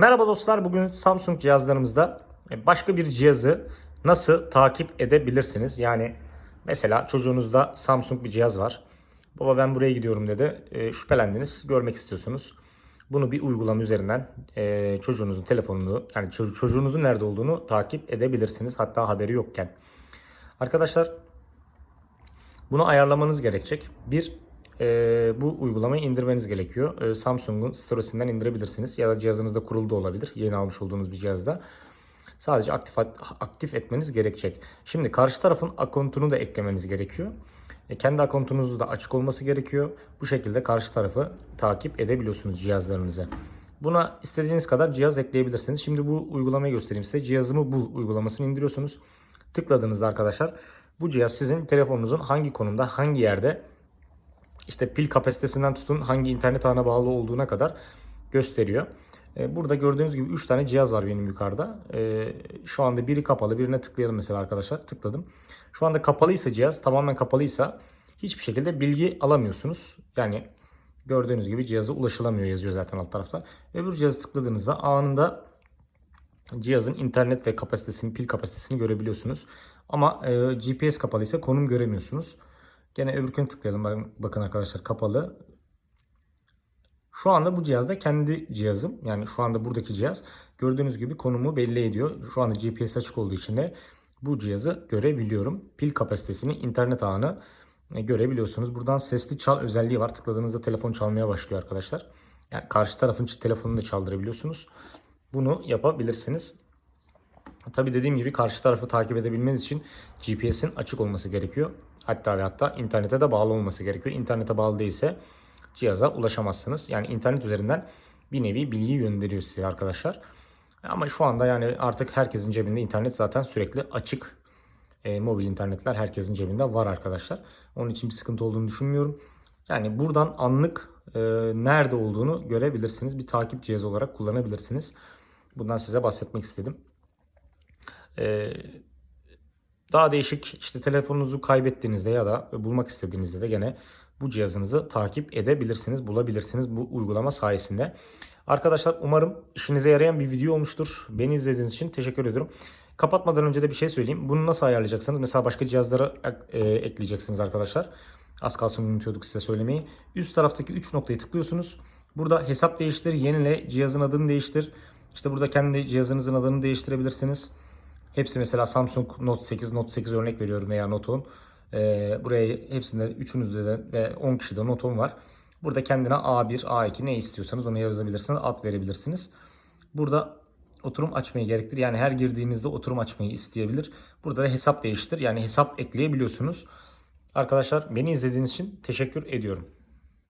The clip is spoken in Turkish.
Merhaba dostlar. Bugün Samsung cihazlarımızda e, başka bir cihazı nasıl takip edebilirsiniz? Yani mesela çocuğunuzda Samsung bir cihaz var. Baba ben buraya gidiyorum dedi. E, şüphelendiniz. Görmek istiyorsunuz. Bunu bir uygulama üzerinden e, çocuğunuzun telefonunu yani ço- çocuğunuzun nerede olduğunu takip edebilirsiniz. Hatta haberi yokken. Arkadaşlar bunu ayarlamanız gerekecek. Bir, e, bu uygulamayı indirmeniz gerekiyor. E, Samsung'un sitesinden indirebilirsiniz ya da cihazınızda kurulu da olabilir. Yeni almış olduğunuz bir cihazda. Sadece aktif aktif etmeniz gerekecek. Şimdi karşı tarafın akontunu da eklemeniz gerekiyor. E, kendi akontunuzun da açık olması gerekiyor. Bu şekilde karşı tarafı takip edebiliyorsunuz cihazlarınızı. Buna istediğiniz kadar cihaz ekleyebilirsiniz. Şimdi bu uygulamayı göstereyim size. Cihazımı bul uygulamasını indiriyorsunuz. Tıkladığınızda arkadaşlar bu cihaz sizin telefonunuzun hangi konumda, hangi yerde işte pil kapasitesinden tutun hangi internet ağına bağlı olduğuna kadar gösteriyor. E, Burada gördüğünüz gibi 3 tane cihaz var benim yukarıda. E, Şu anda biri kapalı. Birine tıklayalım mesela arkadaşlar. Tıkladım. Şu anda kapalıysa cihaz tamamen kapalıysa hiçbir şekilde bilgi alamıyorsunuz. Yani gördüğünüz gibi cihaza ulaşılamıyor yazıyor zaten alt tarafta. Öbür cihazı tıkladığınızda anında cihazın internet ve kapasitesini, pil kapasitesini görebiliyorsunuz. Ama e, GPS kapalıysa konum göremiyorsunuz. Gene öbürkünü tıklayalım. Bakın- arkadaşlar kapalı. Şu anda bu cihazda kendi cihazım. Yani şu anda buradaki cihaz gördüğünüz gibi konumu belli ediyor. Şu anda GPS açık olduğu için de bu cihazı görebiliyorum. Pil kapasitesini, internet ağını e, görebiliyorsunuz. Buradan sesli çal özelliği var. Tıkladığınızda telefon çalmaya başlıyor arkadaşlar. Yani karşı tarafın telefonunu da çaldırabiliyorsunuz. Bunu yapabilirsiniz. Tabi dediğim gibi karşı tarafı takip edebilmeniz için GPS'in açık olması gerekiyor. Hatta ve hatta internete de bağlı olması gerekiyor. İnternete bağlı değilse cihaza ulaşamazsınız. Yani internet üzerinden bir nevi bilgi gönderiyor size arkadaşlar. Ama şu anda yani artık herkesin cebinde internet zaten sürekli açık. E, mobil internetler herkesin cebinde var arkadaşlar. Onun için bir sıkıntı olduğunu düşünmüyorum. Yani buradan anlık e, nerede olduğunu görebilirsiniz. Bir takip cihazı olarak kullanabilirsiniz. Bundan size bahsetmek istedim. Ee, daha değişik işte telefonunuzu kaybettiğinizde ya da bulmak istediğinizde de gene bu cihazınızı takip edebilirsiniz, bulabilirsiniz bu uygulama sayesinde. Arkadaşlar umarım işinize yarayan bir video olmuştur. Beni izlediğiniz için teşekkür ediyorum. Kapatmadan önce de bir şey söyleyeyim. Bunu nasıl ayarlayacaksınız? Mesela başka cihazlara e, ekleyeceksiniz arkadaşlar. Az kalsın unutuyorduk size söylemeyi. Üst taraftaki 3 noktayı tıklıyorsunuz. Burada hesap değiştir, yenile, cihazın adını değiştir. İşte burada kendi cihazınızın adını değiştirebilirsiniz. Hepsi mesela Samsung Note 8, Note 8 örnek veriyorum veya Note 10. Ee, buraya hepsinde üçünüzde de ve 10 kişide Note 10 var. Burada kendine A1, A2 ne istiyorsanız onu yazabilirsiniz. Ad verebilirsiniz. Burada oturum açmayı gerektir. Yani her girdiğinizde oturum açmayı isteyebilir. Burada da hesap değiştir. Yani hesap ekleyebiliyorsunuz. Arkadaşlar beni izlediğiniz için teşekkür ediyorum.